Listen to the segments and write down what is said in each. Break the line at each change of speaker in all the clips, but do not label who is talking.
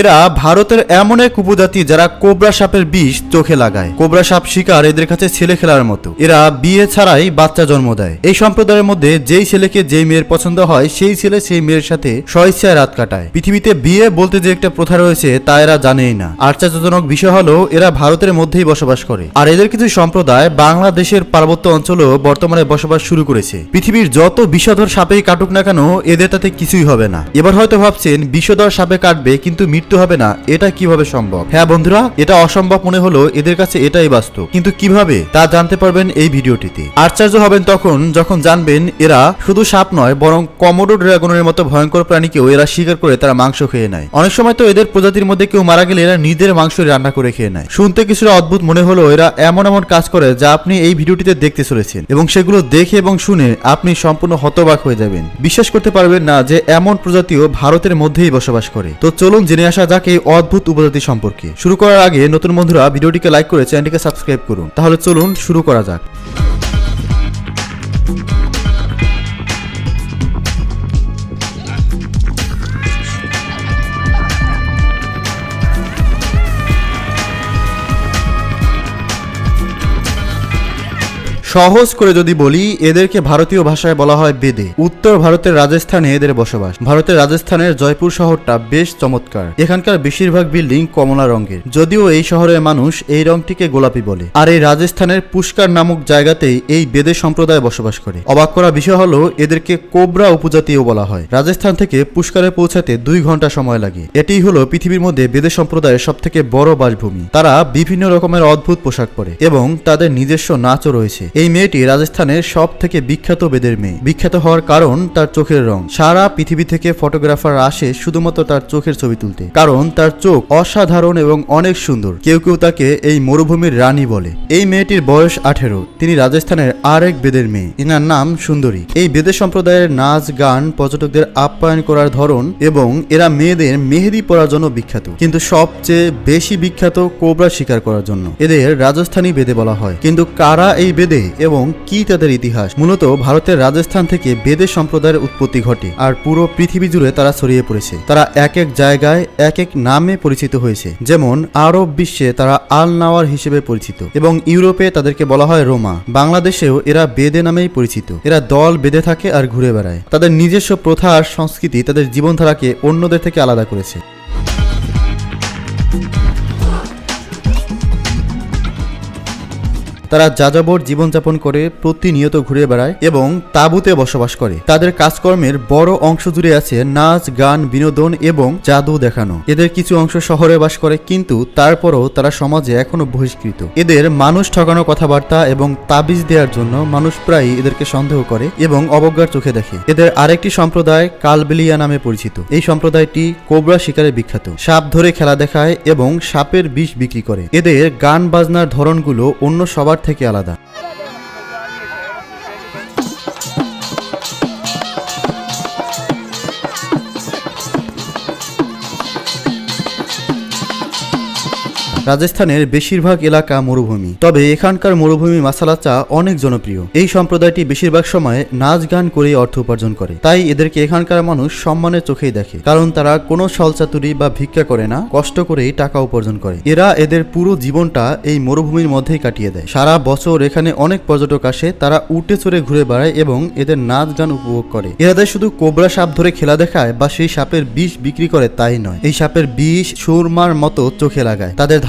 এরা ভারতের এমন এক উপজাতি যারা কোবরা সাপের বিষ চোখে লাগায়। কোবরা সাপ শিকার এদের কাছে ছেলে খেলার মতো। এরা বিয়ে ছাড়াই বাচ্চা জন্ম দেয়। এই সম্প্রদায়ের মধ্যে যেই ছেলেকে যেই মেয়ের পছন্দ হয়, সেই ছেলে সেই মেয়ের সাথে স্বেচ্ছায় রাত কাটায়। পৃথিবীতে বিয়ে বলতে যে একটা প্রথা রয়েছে তা এরা জানেই না। আশ্চর্যজনক বিষয় হলো, এরা ভারতের মধ্যেই বসবাস করে। আর এদের কিছু সম্প্রদায় বাংলাদেশের পার্বত্য অঞ্চলেও বর্তমানে বসবাস শুরু করেছে। পৃথিবীর যত বিষধর সাপেই কাটুক না কেন, এদের তাতে কিছুই হবে না। এবার হয়তো ভাবছেন, বিষধর সাপে কাটবে, কিন্তু মৃত্যু হবে না, এটা কীভাবে সম্ভব? হ্যাঁ বন্ধুরা, এটা অসম্ভব মনে হলো এদের কাছে এটাই বাস্তব। কিন্তু কীভাবে? তা জানতে পারবেন এই ভিডিওটিতে। আশ্চর্য হবেন তখন যখন জানবেন এরা শুধু সাপ নয়, বরং কমোডো ড্রাগনের মতো ভয়ঙ্কর প্রাণীকেও এরা শিকার করে তারা মাংস খেয়ে নেয়। অনেক সময় তো এদের প্রজাতির মধ্যে কেউ মারা গেলে এরা নিজের মাংস রান্না করে খেয়ে নেয়। শুনতে কিছুটা অদ্ভুত মনে হলো এরা এমন এমন কাজ করে যা আপনি এই ভিডিওটিতে দেখতে চলেছেন। এবং সেগুলো দেখে এবং শুনে আপনি সম্পূর্ণ হতবাক হয়ে যাবেন। বিশ্বাস করতে পারবেন না যে এমন প্রজাতিও ভারতের মধ্যেই বসবাস করে। তো চলুন জেনে আসা যাক এই অদ্ভুত উপজাতি সম্পর্কে। শুরু করার আগে নতুন বন্ধুরা ভিডিওটিকে লাইক করে চ্যানেলটিকে সাবস্ক্রাইব করুন। তাহলে চলুন শুরু করা যাক। সহজ করে যদি বলি, এদেরকে ভারতীয় ভাষায় বলা হয় বেদে। উত্তর ভারতের রাজস্থানে এদের বসবাস। ভারতের রাজস্থানের জয়পুর শহরটা বেশ চমৎকার। এখানকার বেশিরভাগ বিল্ডিং কমলা রঙের। যদিও এই শহরের মানুষ এই রংটিকে গোলাপি বলে। আর এই রাজস্থানের পুষ্কার নামক জায়গাতেই এই বেদে সম্প্রদায় বসবাস করে। অবাক করা বিষয় হলো, এদেরকে কোবরা উপজাতিও বলা হয়। রাজস্থান থেকে পুষ্কারে পৌঁছাতে দুই ঘণ্টা সময় লাগে। এটিই হলো পৃথিবীর মধ্যে বেদে সম্প্রদায়ের সব থেকে বড় বাসভূমি। তারা বিভিন্ন রকমের অদ্ভুত পোশাক পরে এবং তাদের নিজস্ব নাচও রয়েছে। এই মেয়েটি রাজস্থানের সব থেকে বিখ্যাত বেদের মেয়ে। বিখ্যাত হওয়ার কারণ তার চোখের রং। সারা পৃথিবী থেকে ফটোগ্রাফার আসে শুধুমাত্র তার চোখের ছবি তুলতে। কারণ তার চোখ অসাধারণ এবং অনেক সুন্দর। কেউ কেউ তাকে এই মরুভূমির রানী বলে। এই মেয়েটির বয়স আঠেরো। তিনি রাজস্থানের আরেক বেদের মেয়ে। এনার নাম সুন্দরী। এই বেদের সম্প্রদায়ের নাচ, গান পর্যটকদের আপ্যায়ন করার ধরন এবং এরা মেয়েদের মেহেদি পরার জন্য বিখ্যাত। কিন্তু সবচেয়ে বেশি বিখ্যাত কোবরা শিকার করার জন্য। এদের রাজস্থানী বেদে বলা হয়। কিন্তু কারা এই বেদে? এবং কি তাদের ইতিহাস? মূলত ভারতের রাজস্থান থেকে বেদে সম্প্রদায়ের উৎপত্তি ঘটে, আর পুরো পৃথিবী জুড়ে তারা ছড়িয়ে পড়েছে। তারা এক এক জায়গায়, এক এক নামে পরিচিত হয়েছে। যেমন, আরব বিশ্বে তারা আল নাওয়ার হিসেবে পরিচিত, এবং ইউরোপে তাদেরকে বলা হয় রোমা। বাংলাদেশেও এরা বেদে নামেই পরিচিত। এরা দল বেঁধে থাকে আর ঘুরে বেড়ায়। তাদের নিজস্ব প্রথা আর সংস্কৃতি তাদের জীবনধারাকে অন্যদের থেকে আলাদা করেছে। তারা যাযাবর জীবনযাপন করে প্রতিনিয়ত ঘুরে বেড়ায় এবং তাঁবুতে বসবাস করে। তাদের কাজকর্মের বড় অংশ জুড়ে আছে নাচ, গান, বিনোদন এবং জাদু দেখানো। এদের কিছু অংশ শহরে বাস করে কিন্তু তারপরও তারা সমাজে এখনও বহিষ্কৃত। এদের মানুষ ঠকানো কথাবার্তা এবং তাবিজ দেওয়ার জন্য মানুষ প্রায়ই এদেরকে সন্দেহ করে এবং অবজ্ঞার চোখে দেখে। এদের আরেকটি সম্প্রদায় কালবেলিয়া নামে পরিচিত। এই সম্প্রদায়টি কোবরা শিকারে বিখ্যাত। সাপ ধরে খেলা দেখায় এবং সাপের বিষ বিক্রি করে। এদের গান বাজনার ধরনগুলো অন্য সবার থেকে আলাদা। রাজস্থানের বেশিরভাগ এলাকা মরুভূমি। তবে এখানকার মরুভূমি মাসালা চা অনেক জনপ্রিয়। এই সম্প্রদায়টি বেশিরভাগ সময় নাচ গান করে অর্থ উপার্জন করে। তাই এদেরকে এখানকার মানুষ সম্মানের চোখেই দেখে। কারণ তারা কোনো সলচাতুরি বা ভিক্ষা করে না, কষ্ট করেই টাকা উপার্জন করে। এরা এদের পুরো জীবনটা এই মরুভূমির মধ্যেই কাটিয়ে দেয়। সারা বছর এখানে অনেক পর্যটক আসে, তারা উঠে চড়ে ঘুরে বেড়ায় এবং এদের নাচ গান উপভোগ করে। এরাদের শুধু কোবরা সাপ ধরে খেলা দেখায় বা সেই সাপের বিষ বিক্রি করে তাই নয়। এই সাপের বিষ, সুরমার মতো চোখে লাগায়। তাদের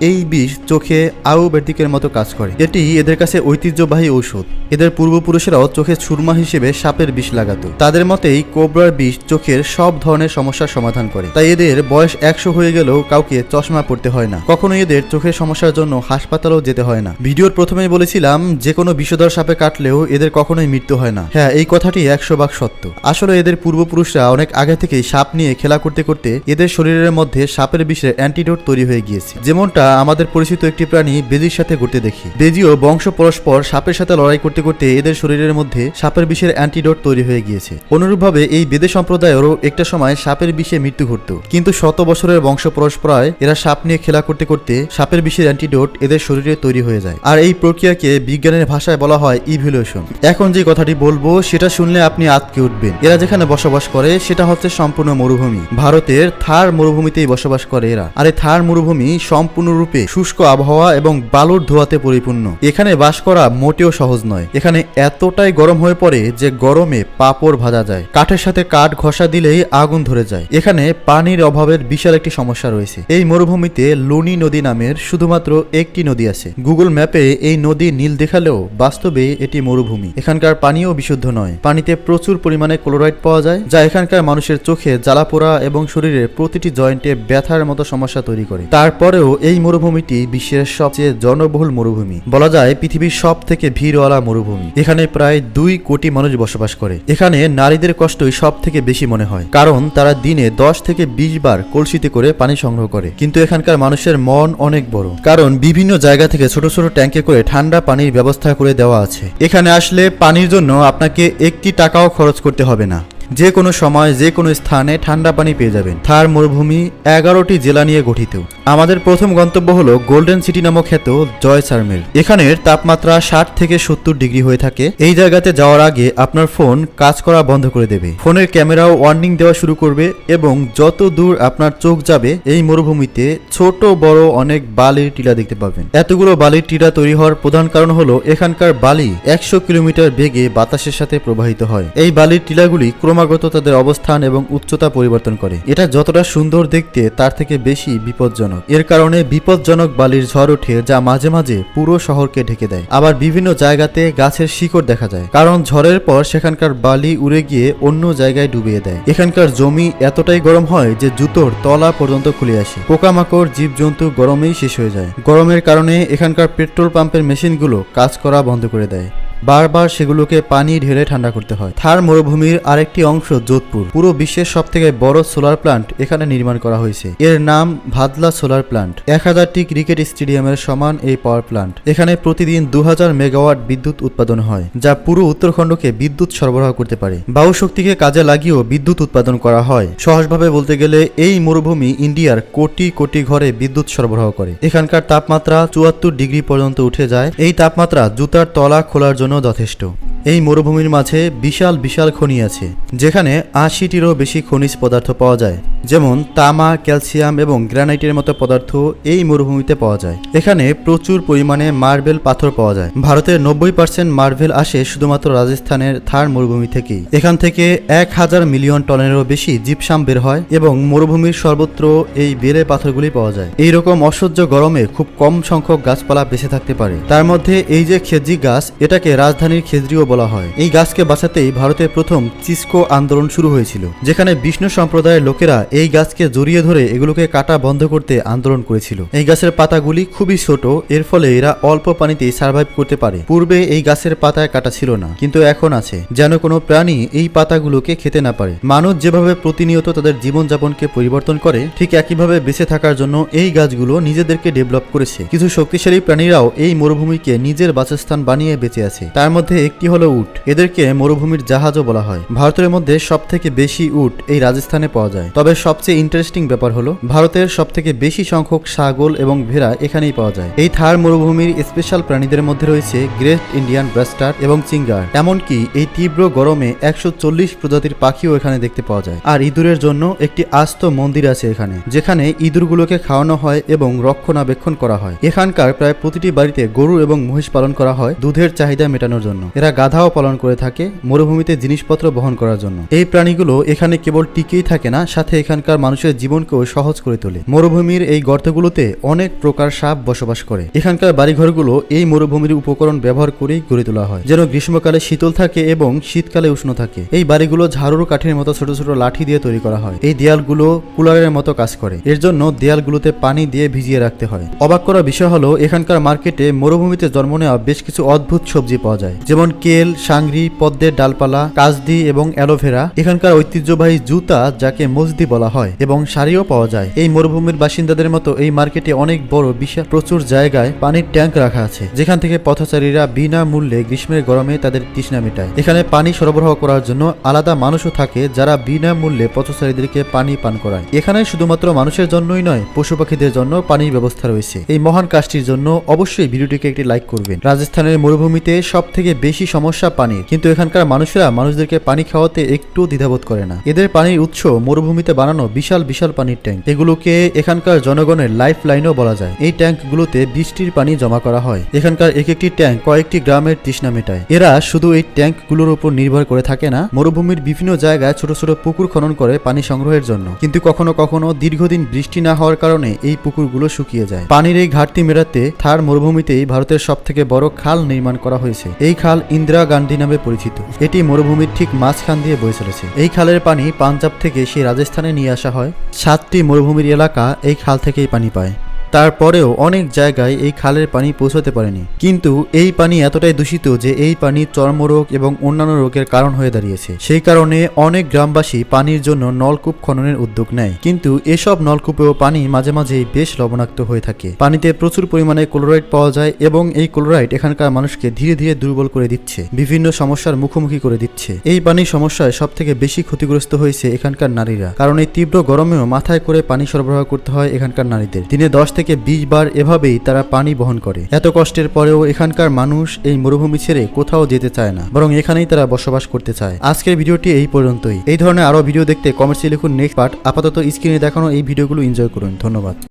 এই বিষ চোখে আয়ুর্বেদিকের মতো কাজ করে। এটি এদের কাছে ঐতিহ্যবাহী ঔষধ। এদের পূর্বপুরুষেরাও চোখে সুরমা হিসেবে সাপের বিষ লাগাতো। তাদের মতেই কোবরার বিষ চোখের সব ধরনের সমস্যার সমাধান করে। তাই এদের বয়স একশো হয়ে গেলেও কাউকে চশমা পড়তে হয় না। কখনো এদের চোখের সমস্যার জন্য হাসপাতালেও যেতে হয় না। ভিডিওর প্রথমেই বলেছিলাম যে কোনো বিষধর সাপে কাটলেও এদের কখনোই মৃত্যু হয় না। হ্যাঁ এই কথাটি একশো ভাগ সত্য। আসলে এদের পূর্বপুরুষরা অনেক আগে থেকেই সাপ নিয়ে খেলা করতে করতে এদের শরীরের মধ্যে সাপের বিষের অ্যান্টিডোট তৈরি হয়ে গিয়েছে। যেমনটা আমাদের পরিচিত একটি প্রাণী বেজির সাথে ঘুরতে দেখি। বেজিও বংশ পরস্পর সাপের সাথে লড়াই করতে করতে এদের শরীরের মধ্যে সাপের বিষের অ্যান্টিডোট তৈরি হয়ে গিয়েছে। অনুরূপভাবে এই বেদে সম্প্রদায়েরও একটা সময় সাপের বিষে মৃত্যু ঘটত। কিন্তু শত বছরের বংশ পরস্পরায় এরা সাপ নিয়ে খেলা করতে করতে সাপের বিষের অ্যান্টিডোট এদের শরীরে তৈরি হয়ে যায়। আর এই প্রক্রিয়াকে বিজ্ঞানের ভাষায় বলা হয় ইভলিউশন এখন যে কথাটি বলব, সেটা শুনলে আপনি আতকে উঠবেন। এরা যেখানে বসবাস করে, সেটা হচ্ছে সম্পূর্ণ মরুভূমি। ভারতের থার মরুভূমিতেই বসবাস করে এরা। আর এই থার মরুভূমি সম্পূর্ণরূপে শুষ্ক আবহাওয়া এবং বালুর ধোয়াতে পরিপূর্ণ। এখানে বাস করা মোটেও সহজ নয়। এখানে এতটাই গরম হয়ে পড়ে যে গরমে পাপড় ভাজা যায়। কাঠের সাথে কাঠ ঘষা দিলেই আগুন ধরে যায়। এখানে পানির অভাবের বিশাল একটি সমস্যা রয়েছে। এই মরুভূমিতে লুনি নদী নামের শুধুমাত্র একটি নদী আছে। গুগল ম্যাপে এই নদী নীল দেখালেও বাস্তবে এটি মরুভূমি। এখানকার পানিও বিশুদ্ধ নয়। পানিতে প্রচুর পরিমাণে ক্লোরাইড পাওয়া যায়, যা এখানকার মানুষের চোখে জ্বালাপোড়া এবং শরীরের প্রতিটি জয়েন্টে ব্যথার মতো সমস্যা তৈরি করে। তারপরেও এই মরুভূমিটি বিশ্বের সবচেয়ে জনবহুল মরুভূমি। বলা যায় পৃথিবীর সব থেকে ভিড়ওয়ালা মরুভূমি। এখানে প্রায় দুই কোটি মানুষ বসবাস করে। এখানে নারীদের কষ্টই সব থেকে বেশি মনে হয়। কারণ তারা দিনে দশ থেকে বিশ বার কলসিতে করে পানি সংগ্রহ করে। কিন্তু এখানকার মানুষের মন অনেক বড়। কারণ বিভিন্ন জায়গা থেকে ছোট ছোট ট্যাঙ্কে করে ঠান্ডা পানির ব্যবস্থা করে দেওয়া আছে। এখানে আসলে পানির জন্য আপনাকে একটি টাকাও খরচ করতে হবে না। যে কোনো সময় যে কোনো স্থানে ঠান্ডা পানি পেয়ে যাবেন। থার মরুভূমি এগারোটি জেলা নিয়ে গঠিত। আমাদের প্রথম গন্তব্য হলো গোল্ডেন সিটি নামক খ্যাত জয় সার্মের এখানের তাপমাত্রা ষাট থেকে সত্তর ডিগ্রি হয়ে থাকে। এই জায়গাতে যাওয়ার আগে আপনার ফোন কাজ করা বন্ধ করে দেবে। ফোনের ক্যামেরাও ওয়ার্নিং দেওয়া শুরু করবে এবং যত দূর আপনার চোখ যাবে, এই মরুভূমিতে ছোট, বড় অনেক বালির টিলা দেখতে পাবেন। এতগুলো বালির টিলা তৈরি হওয়ার প্রধান কারণ হলো এখানকার বালি একশো কিলোমিটার বেগে বাতাসের সাথে প্রবাহিত হয়। এই বালির টিলাগুলি ক্রমাগত তাদের অবস্থান এবং উচ্চতা পরিবর্তন করে। এটা যতটা সুন্দর দেখতে, তার থেকে বেশি বিপজ্জনক। এর কারণে বিপজ্জনক বালির ঝড় ওঠে, যা মাঝে মাঝে পুরো শহরকে ঢেকে দেয়। আবার বিভিন্ন জায়গাতে গাছের শিকড় দেখা যায়। কারণ ঝড়ের পর সেখানকার বালি উড়ে গিয়ে অন্য জায়গায় ডুবিয়ে দেয়। এখানকার জমি এতটাই গরম হয় যে জুতোর তলা পর্যন্ত খুলে আসে। পোকামাকড়, জীবজন্তু গরমেই শেষ হয়ে যায়। গরমের কারণে এখানকার পেট্রোল পাম্পের মেশিনগুলো কাজ করা বন্ধ করে দেয়। বারবার সেগুলোকে পানি ঢেলে ঠান্ডা করতে হয়। থার মরুভূমির আরেকটি অংশ যোধপুর। পুরো বিশ্বের সব থেকে বড় সোলার প্লান্ট এখানে নির্মাণ করা হয়েছে। এর নাম ভাদলা সোলার প্লান্ট। এক হাজারটি ক্রিকেট স্টেডিয়ামের সমান এই পাওয়ার প্লান্ট। এখানে প্রতিদিন দু হাজার মেগাওয়াট বিদ্যুৎ উৎপাদন হয়, যা পুরো উত্তরখণ্ডকে বিদ্যুৎ সরবরাহ করতে পারে। বায়ু শক্তিকে কাজে লাগিয়েও বিদ্যুৎ উৎপাদন করা হয়। সহজভাবে বলতে গেলে এই মরুভূমি ইন্ডিয়ার কোটি কোটি ঘরে বিদ্যুৎ সরবরাহ করে। এখানকার তাপমাত্রা চুয়াত্তর ডিগ্রি পর্যন্ত উঠে যায়। এই তাপমাত্রা জুতার তলা খোলার জন্য যথেষ্ট। এই মরুভূমির মাঝে বিশাল বিশাল খনি আছে, যেখানে আশিটিরও বেশি খনিজ পদার্থ পাওয়া যায়। যেমন তামা, ক্যালসিয়াম এবং গ্রানাইটের মতো পদার্থ এই মরুভূমিতে পাওয়া যায়। এখানে প্রচুর পরিমাণে মার্বেল পাথর পাওয়া যায়। ভারতের নব্বই পার্সেন্ট মার্বেল আসে শুধুমাত্র রাজস্থানের থার মরুভূমি থেকেই। এখান থেকে এক হাজার মিলিয়ন টনেরও বেশি জিপসাম বের হয় এবং মরুভূমির সর্বত্র এই বেড়ে পাথরগুলি পাওয়া যায়। এই রকম অসহ্য গরমে খুব কম সংখ্যক গাছপালা বেঁচে থাকতে পারে। তার মধ্যে এই যে খেজি গাছ, এটাকে রাজধানীর খেজরিও বলা হয়। এই গাছকে বাঁচাতেই ভারতের প্রথম চিস্কো আন্দোলন শুরু হয়েছিল, যেখানে বিষ্ণু সম্প্রদায়ের লোকেরা এই গাছকে জড়িয়ে ধরে এগুলোকে কাটা বন্ধ করতে আন্দোলন করেছিল। এই গাছের পাতাগুলি খুবই ছোট, এর ফলে এরা অল্প পানিতেই সার্ভাইভ করতে পারে। পূর্বে এই গাছের পাতায় কাটা ছিল না, কিন্তু এখন আছে। যেন কোনো প্রাণী এই পাতাগুলোকে খেতে না পারে। মানুষ যেভাবে প্রতিনিয়ত তাদের জীবনযাপনকে পরিবর্তন করে, ঠিক একইভাবে বেঁচে থাকার জন্য এই গাছগুলো নিজেদেরকে ডেভেলপ করেছে। কিছু শক্তিশালী প্রাণীরাও এই মরুভূমিকে নিজের বাসস্থান বানিয়ে বেঁচে আছে। তার মধ্যে একটি হলো উট। এদেরকে মরুভূমির জাহাজও বলা হয়। ভারতের মধ্যে সব থেকে বেশি উট এই রাজস্থানে পাওয়া যায়। তবে সবচেয়ে ইন্টারেস্টিং ব্যাপার হলো, ভারতের সব থেকে বেশি সংখ্যক ছাগল এবং ভেড়া এখানেই পাওয়া যায়। এই থার মরুভূমির স্পেশাল প্রাণীদের মধ্যে রয়েছে গ্রেট ইন্ডিয়ান ব্রাস্টার এবং চিঙ্গার এমনকি এই তীব্র গরমে একশো চল্লিশ প্রজাতির পাখিও এখানে দেখতে পাওয়া যায়। আর ইঁদুরের জন্য একটি আস্ত মন্দির আছে এখানে, যেখানে ইঁদুরগুলোকে খাওয়ানো হয় এবং রক্ষণাবেক্ষণ করা হয়। এখানকার প্রায় প্রতিটি বাড়িতে গরু এবং মহিষ পালন করা হয় দুধের চাহিদা মেটানোর জন্য। এরা গাধাও পালন করে থাকে মরুভূমিতে জিনিসপত্র বহন করার জন্য। এই প্রাণীগুলো এখানে কেবল টিকেই থাকে না, সাথে এখানকার মানুষের জীবনকেও সহজ করে তোলে। মরুভূমির এই গর্তগুলোতে অনেক প্রকার সাপ বসবাস করে। এখানকার বাড়িঘরগুলো এই মরুভূমির উপকরণ ব্যবহার করেই গড়ে তোলা হয়, যেন গ্রীষ্মকালে শীতল থাকে এবং শীতকালে উষ্ণ থাকে। এই বাড়িগুলো ঝাড়ুর কাঠের মতো ছোট ছোট লাঠি দিয়ে তৈরি করা হয়। এই দেয়ালগুলো কুলারের মতো কাজ করে। এর জন্য দেয়ালগুলোতে পানি দিয়ে ভিজিয়ে রাখতে হয়। অবাক করা বিষয় হলো, এখানকার মার্কেটে মরুভূমিতে জন্ম নেওয়া বেশ কিছু অদ্ভুত সবজি পাওয়া যায়, যেমন কেল বেল সাংরি, পদ্মের ডালপালা, কাজদি এবং অ্যালোভেরা এখানকার ঐতিহ্যবাহী জুতা যাকে মসদি বলা হয় এবং শাড়িও পাওয়া যায়। এই মরুভূমির বাসিন্দাদের মতো এই মার্কেটে অনেক বড় বিশাল প্রচুর জায়গায় পানির ট্যাঙ্ক রাখা আছে, যেখান থেকে পথচারীরা বিনা মূল্যে গ্রীষ্মের গরমে তাদের তৃষ্ণা মেটায়। এখানে পানি সরবরাহ করার জন্য আলাদা মানুষও থাকে যারা বিনা মূল্যে পথচারীদেরকে পানি পান করায়। এখানে শুধুমাত্র মানুষের জন্যই নয় পশু পাখিদের জন্য পানির ব্যবস্থা রয়েছে। এই মহান কাজটির জন্য অবশ্যই ভিডিওটিকে একটি লাইক করবেন। রাজস্থানের মরুভূমিতে সব থেকে বেশি সমস্যা পানির কিন্তু এখানকার মানুষেরা মানুষদেরকে পানি খাওয়াতে একটু দ্বিধাবোধ করে না। এদের পানির উৎস মরুভূমিতে বানানো বিশাল বিশাল পানির ট্যাঙ্ক। এগুলোকে এখানকার জনগণের লাইফ লাইনও বলা যায়। এই ট্যাঙ্কগুলোতে বৃষ্টির পানি জমা করা হয়। এখানকার এক একটি ট্যাঙ্ক কয়েকটি গ্রামের তৃষ্ণা মেটায়। এরা শুধু এই ট্যাঙ্কগুলোর উপর নির্ভর করে থাকে না, মরুভূমির বিভিন্ন জায়গায় ছোট ছোট পুকুর খনন করে পানি সংগ্রহের জন্য। কিন্তু কখনো কখনো দীর্ঘদিন বৃষ্টি না হওয়ার কারণে এই পুকুরগুলো শুকিয়ে যায়। পানির এই ঘাটতি মেটাতে থার মরুভূমিতেই ভারতের সব থেকে বড় খাল নির্মাণ করা হয়েছে। এই খাল ইন্দিরা গান্ধী নামে পরিচিত। এটি মরুভূমির ঠিক মাঝখান দিয়ে বয়ে চলেছে। এই খালের পানি পাঞ্জাব থেকে সে রাজস্থানে নিয়ে আসা হয়। সাতটি মরুভূমির এলাকা এই খাল থেকেই পানি পায়। তারপরেও অনেক জায়গায় এই খালের পানি পৌঁছতে পারেনি। কিন্তু এই পানি এতটাই দূষিত যে এই পানি চর্মরোগ এবং অন্যান্য রোগের কারণ হয়ে দাঁড়িয়েছে। সেই কারণে অনেক গ্রামবাসী পানির জন্য নলকূপ খননের উদ্যোগ নেয়। কিন্তু এসব নলকূপেও পানি মাঝে মাঝেই বেশ লবণাক্ত হয়ে থাকে। পানিতে প্রচুর পরিমাণে ক্লোরাইড পাওয়া যায় এবং এই ক্লোরাইড এখানকার মানুষকে ধীরে ধীরে দুর্বল করে দিচ্ছে, বিভিন্ন সমস্যার মুখোমুখি করে দিচ্ছে। এই পানির সমস্যায় সব থেকে বেশি ক্ষতিগ্রস্ত হয়েছে এখানকার নারীরা। কারণ এই তীব্র গরমেও মাথায় করে পানি সরবরাহ করতে হয় এখানকার নারীদের। দিনে দশ থেকে বিশ বার এভাবেই তারা পানি বহন করে। এত কষ্টের পরেও এখানকার মানুষ এই মরুভূমি ছেড়ে কোথাও যেতে চায় না, বরং এখানেই তারা বসবাস করতে চায়। আজকের ভিডিওটি এই পর্যন্তই। এই ধরনের আরও ভিডিও দেখতে কমেন্টসে লিখুন নেক্সট পার্ট। আপাতত স্ক্রিনে দেখানো এই ভিডিওগুলো এনজয় করুন। ধন্যবাদ।